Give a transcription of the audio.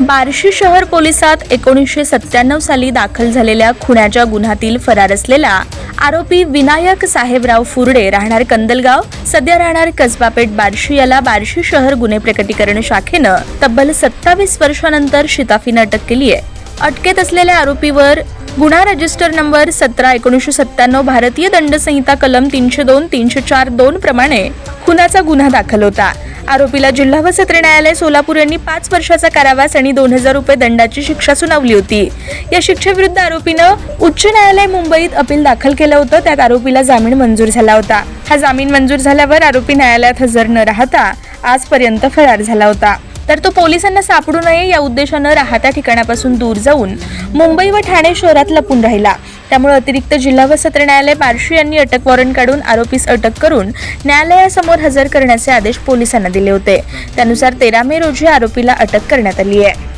बार्शी शहर पोलिसात एकोणीसशे सत्त्याण्णव साली दाखल झालेल्या खुण्याच्या गुन्ह्यातील फरार असलेला आरोपी विनायक साहेबराव फुरडे राहणार कंदलगाव सध्या राहणार कसबापेठ बार्शी. याला बार्शी शहर गुन्हे प्रकटीकरण शाखेनं तब्बल सत्तावीस वर्षानंतर शिताफीनं अटक केली आहे. अटकेत असलेल्या आरोपीवर गुन्हा रजिस्टर नंबर सतरा एकोणीसशे सत्त्याण्णव भारतीय दंडसंहिता कलम तीनशे दोन तीनशे चार दोन प्रमाणे खुनाचा गुन्हा दाखल होता. आरोपीला जिल्हा व सत्र न्यायालय सोलापूर यांनी पाच वर्षाचा कारावास आणि दोन हजार रुपये दंडाची शिक्षा सुनावली होती. या शिक्षेविरुद्ध आरोपीनं उच्च न्यायालय मुंबईत अपील दाखल केलं होतं. त्यात आरोपीला जामीन मंजूर झाला होता. हा जामीन मंजूर झाल्यावर आरोपी न्यायालयात हजर न राहता आजपर्यंत फरार झाला होता. तर तो पोलिसांना सापडू नये या उद्देशानं राहत्या ठिकाणापासून दूर जाऊन मुंबई व ठाणे शहरात लपून राहिला. त्यामुळे अतिरिक्त जिल्हा व सत्र न्यायालय बार्शी यांनी अटक वॉरंट काढून आरोपीस अटक करून न्यायालयासमोर हजर करण्याचे आदेश पोलिसांना दिले होते. त्यानुसार तेरा मे रोजी आरोपीला अटक करण्यात आली आहे.